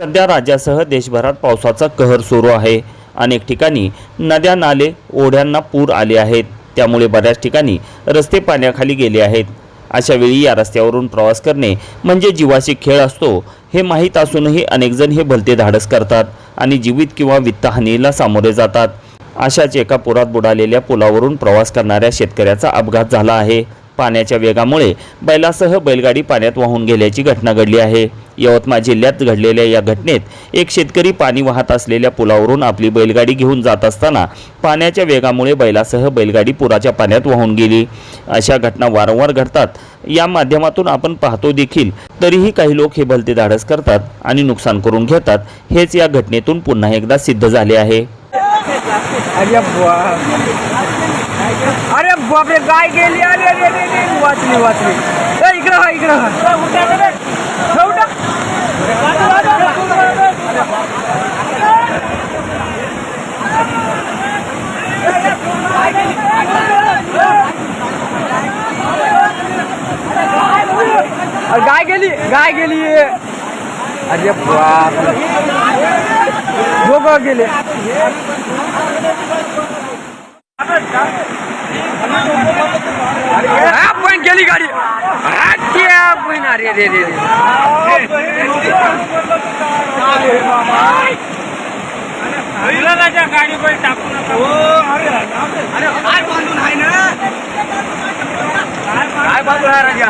सध्या राज्यासह देशभरात पावसाचा कहर सुरू आहे. अनेक ठिकाणी नद्या नाले ओढ्यांना पूर आले आहेत. त्यामुळे बऱ्याच ठिकाणी रस्ते पाण्याखाली गेले आहेत. अशा वेळी या रस्त्यावरून प्रवास करणे म्हणजे जीवाशी खेळ असतो हे माहीत असूनही अनेकजण हे भलते धाडस करतात आणि जीवित किंवा वित्तहानीला सामोरे जातात. अशाच एका पुरात बुडालेल्या पुलावरून प्रवास करणाऱ्या शेतकऱ्याचा अपघात झाला आहे. पाण्याच्या वेगामुळे बैलासह बैलगाडी पाण्यात वाहून गेल्याची घटना घडली आहे. यवतमाळ जिल्ह्यात घडलेल्या या घटनेत एक शेतकरी पाणी वाहत असलेल्या पुलावरून आपली बैलगाडी घेऊन जात असताना पाण्याच्या वेगामुळे बैलासह बैलगाडी पुराच्या पाण्यात वाहून गेली. अशा घटना वारंवार घडतात. या माध्यमातून आपण पाहतो देखील तरीही काही लोक हे भलते धाडस करतात आणि नुकसान करून घेतात. हेच या घटनेतून पुन्हा एकदा सिद्ध झाले आहे. अरे बाप अरे बापरे गाय गेली अरे अरे अरे अरे वाचली वाचली ए, इकडं हा इकडं हा गाय गेली गाय गेली अरे बाप दोघं गेले हा, पण गेली गाडी हा, त्या पण अरे रे रे रे गाडीवर टाकू नका काय बांधून आहे ना काय बांधून आहे राजा